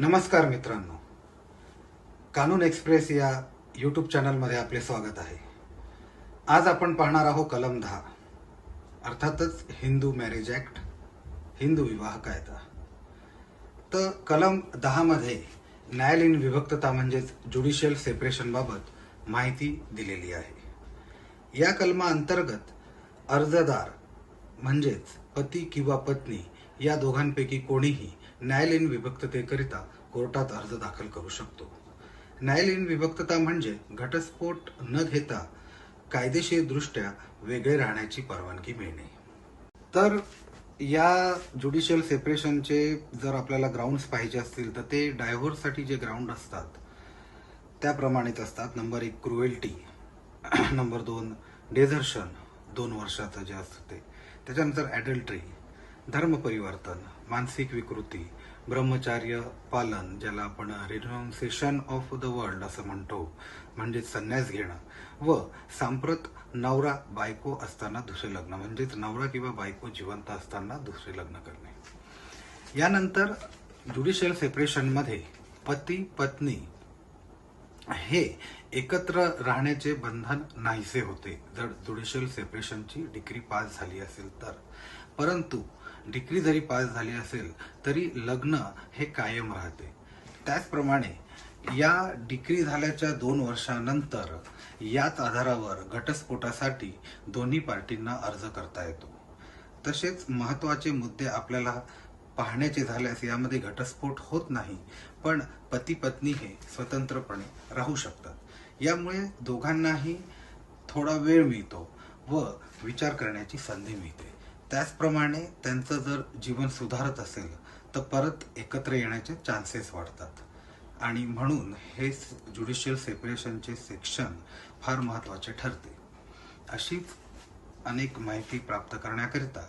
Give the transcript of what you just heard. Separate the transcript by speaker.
Speaker 1: नमस्कार मित्रांनो. कानून एक्सप्रेस या यूट्यूब चॅनलमध्ये आपले स्वागत आहे. आज आपण पाहणार आहोत कलम दहा. अर्थातच हिंदू मॅरेज ऍक्ट हिंदू विवाह कायदा. तर कलम दहामध्ये न्यायालयीन विभक्तता म्हणजेच ज्युडिशियल सेपरेशनबाबत माहिती दिलेली आहे. या कलमाअंतर्गत अर्जदार म्हणजेच पती किंवा पत्नी या दोघांपैकी कोणीही न्यायालयीन विभक्ततेकरिता कोर्टात अर्ज दाखल करू शकतो. न्यायालयीन विभक्तता म्हणजे घटस्फोट न घेता कायदेशीरदृष्ट्या वेगळे राहण्याची परवानगी मिळणे. तर या ज्युडिशियल सेपरेशनचे जर आपल्याला ग्राउंड्स पाहिजे असतील तर ते डायव्होर्ससाठी जे ग्राउंड असतात त्याप्रमाणेच असतात. नंबर एक क्रुएल्टी नंबर दोन डेझर्शन दोन वर्षाचं जे असतं ते. त्याच्यानंतर ॲडल्ट्री धर्मपरिवर्तन मानसिक विकृती ब्रह्मचार्य पालन ज्याला आपण रिनाउन्सेशन ऑफ द वर्ल्ड असं म्हणतो म्हणजे संन्यास घेणं व सांप्रत नवरा बायको असताना दुसरे लग्न म्हणजेच नवरा किंवा बायको जिवंत असताना दुसरे लग्न करणे. यानंतर ज्युडिशियल सेपरेशनमध्ये पती पत्नी हे एकत्र राहण्याचे बंधन नाहीसे होते. जर ज्युडिशियल सेपरेशनची डिग्री पास झाली असेल तर. परंतु डिग्री जरी पास झाली असेल तरी लग्न हे कायम राहते. त्याचप्रमाणे या डिग्री झाल्याच्या दोन वर्षानंतर याच आधारावर घटस्फोटासाठी दोन्ही पार्टींना अर्ज करता येतो. तसेच महत्त्वाचे मुद्दे आपल्याला पाहण्याचे झाल्यास यामध्ये घटस्फोट होत नाही पण पती पत्नी हे स्वतंत्रपणे राहू शकतात. यामुळे दोघांनाही थोडा वेळ मिळतो व विचार करण्याची संधी मिळते. त्याचप्रमाणे त्यांचं जर जीवन सुधारत असेल तर परत एकत्र येण्याचे चान्सेस वाढतात. आणि म्हणून हे ज्युडिशियल सेपरेशनचे सेक्शन फार महत्त्वाचे ठरते. अशीच अनेक माहिती प्राप्त करण्याकरिता